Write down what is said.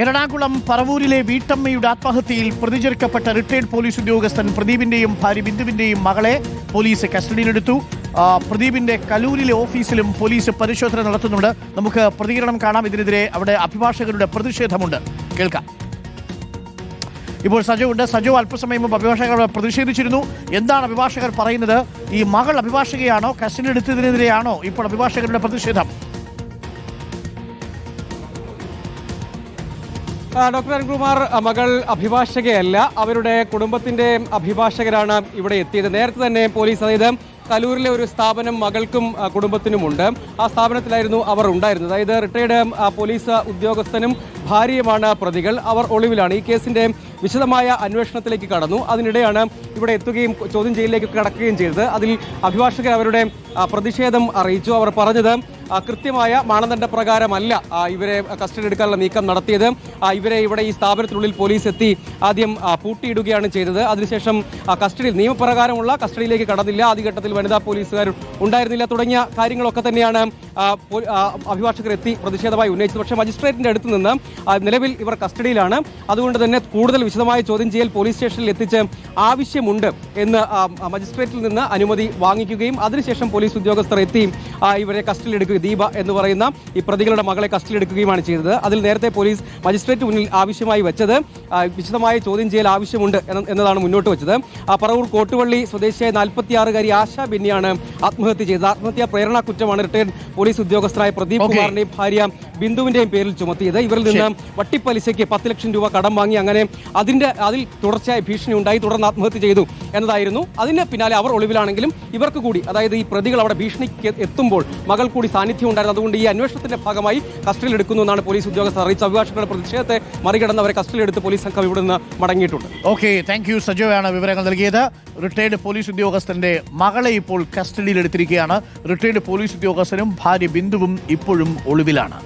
എറണാകുളം പറവൂരിലെ വീട്ടമ്മയുടെ ആത്മഹത്യയിൽ പ്രതിചേർക്കപ്പെട്ട retired police ഉദ്യോഗസ്ഥൻ പ്രദീപിന്റെയും ഭാര്യ ബിന്ദുവിന്റെയും മകളെ പോലീസ് കസ്റ്റഡിയിലെടുത്തു. പ്രദീപിന്റെ കലൂരിലെ ഓഫീസിലും പോലീസ് പരിശോധന നടത്തുന്നുണ്ട്. നമുക്ക് പ്രതികരണം കാണാം. ഇതിനെതിരെ അവിടെ അഭിഭാഷകരുടെ പ്രതിഷേധമുണ്ട്. കേൾക്കാം. ഇപ്പോൾ സജു ഉണ്ട്. സജു അല്പസമയം മുമ്പ് അഭിഭാഷകർ പ്രതിഷേധിച്ചിരുന്നു. എന്താണ് അഭിഭാഷകർ പറയുന്നത്? ഈ മകൾ അഭിഭാഷകയാണോ? കസ്റ്റഡി എടുത്തതിനെതിരെയാണോ ഇപ്പോൾ അഭിഭാഷകരുടെ പ്രതിഷേധം? ഡോക്ടർ അരുൺകുമാർ മകൾ അഭിഭാഷകയല്ല. അവരുടെ കുടുംബത്തിന്റെ അഭിഭാഷകരാണ് ഇവിടെ എത്തിയത്. നേരത്തെ തന്നെ പോലീസ് അതായത് കലൂരിലെ ഒരു സ്ഥാപനം മകൾക്കും കുടുംബത്തിനുമുണ്ട്. ആ സ്ഥാപനത്തിലായിരുന്നു അവർ ഉണ്ടായിരുന്നത്. അതായത് റിട്ടയർഡ് പോലീസ് ഉദ്യോഗസ്ഥനും ഭാര്യയുമാണ് പ്രതികൾ. അവർ ഒളിവിലാണ്. ഈ കേസിന്റെ വിശദമായ അന്വേഷണത്തിലേക്ക് കടന്നു. അതിനിടെയാണ് ഇവിടെ എത്തുകയും ചോദ്യം ചെയ്യലിലേക്ക് കടക്കുകയും ചെയ്തത്. അതിൽ അഭിഭാഷകർ അവരുടെ പ്രതിഷേധം അറിയിച്ചു. അവർ പറഞ്ഞത് കൃത്യമായ മാനദണ്ഡ പ്രകാരമല്ല ഇവരെ കസ്റ്റഡി എടുക്കാനുള്ള നീക്കം നടത്തിയത്. ഇവരെ ഇവിടെ ഈ സ്ഥാപനത്തിനുള്ളിൽ പോലീസ് എത്തി ആദ്യം പൂട്ടിയിടുകയാണ് ചെയ്തത്. അതിനുശേഷം കസ്റ്റഡിയിൽ നിയമപ്രകാരമുള്ള കസ്റ്റഡിയിലേക്ക് കടന്നില്ല. ആദ്യഘട്ടത്തിൽ വനിതാ പോലീസുകാർ ഉണ്ടായിരുന്നില്ല. തുടങ്ങിയ കാര്യങ്ങളൊക്കെ തന്നെയാണ് അഭിഭാഷകർ എത്തി പ്രതിഷേധമായി ഉന്നയിച്ചത്. പക്ഷേ മജിസ്ട്രേറ്റിന്റെ അടുത്ത് നിന്ന് നിലവിൽ ഇവർ കസ്റ്റഡിയിലാണ്. അതുകൊണ്ട് തന്നെ കൂടുതൽ വിശദമായ ചോദ്യം ചെയ്യൽ പോലീസ് സ്റ്റേഷനിൽ എത്തിച്ച് ആവശ്യമുണ്ട് എന്ന് മജിസ്ട്രേറ്റിൽ നിന്ന് അനുമതി വാങ്ങിക്കുകയും അതിനുശേഷം പോലീസ് ഉദ്യോഗസ്ഥർ എത്തി ഇവരെ കസ്റ്റഡിയിൽ എടുക്കുക ദീപ എന്ന് പറയുന്ന ഈ പ്രതികളുടെ മകളെ കസ്റ്റഡിയിൽ എടുക്കുകയുമാണ് ചെയ്തത്. അതിൽ നേരത്തെ പോലീസ് മജിസ്ട്രേറ്റ് മുന്നിൽ ആവശ്യമായി വെച്ചത് വിശദമായ ചോദ്യം ചെയ്യൽ ആവശ്യമുണ്ട് എന്നതാണ് മുന്നോട്ട് വെച്ചത്. പറവൂർ കോട്ടുവള്ളി സ്വദേശിയായ നാൽപ്പത്തിയാറുകാരി ആശാ ബെന്നിയാണ് ആത്മഹത്യ ചെയ്തത്. ആത്മഹത്യാ പ്രേരണ കുറ്റമാണ് റിട്ടയർഡ് പോലീസ് ഉദ്യോഗസ്ഥരായ പ്രദീപ് കുമാറിന്റെയും ഭാര്യ ബിന്ദുവിന്റെയും പേരിൽ ചുമത്തിയത്. ഇവരിൽ നിന്ന് വട്ടിപ്പലിശയ്ക്ക് പത്ത് ലക്ഷം രൂപ കടം വാങ്ങി അങ്ങനെ അതിന്റെ അതിൽ തുടർച്ചയായ ഭീഷണി ഉണ്ടായി തുടർന്ന് ആത്മഹത്യ ചെയ്തു എന്നതായിരുന്നു. അതിന് പിന്നാലെ അവർ ഒളിവിലാണെങ്കിലും ഇവർക്ക് കൂടി അതായത് ഈ പ്രതികൾ അവിടെ ഭീഷണിക്ക് എത്തുമ്പോൾ മകൾ കൂടി സാന്നിധ്യം ഉണ്ടായിരുന്നു. അതുകൊണ്ട് ഈ അന്വേഷണത്തിന്റെ ഭാഗമായി കസ്റ്റഡിയിൽ എടുക്കുന്നു എന്നാണ് പോലീസ് ഉദ്യോഗസ്ഥർ അറിയിച്ച അഭിഭാഷകരുടെ പ്രതിഷേധത്തെ മറികടന്ന് അവരെ കസ്റ്റഡിയിൽ എടുത്ത് പോലീസ് സംഘം ഇവിടെ നിന്ന് മടങ്ങിയിട്ടുണ്ട്. ഓക്കെ താങ്ക് യു സജോയാണ് വിവരങ്ങൾ നൽകിയത്. റിട്ടയർഡ് പോലീസ് ഉദ്യോഗസ്ഥന്റെ മകളെ ഇപ്പോൾ കസ്റ്റഡിയിൽ എടുത്തിരിക്കുകയാണ് റിട്ടയർഡ് പോലീസ് ഉദ്യോഗസ്ഥനും ഭാര്യ ബിന്ദുവും ഇപ്പോഴും ഒളിവിലാണ്.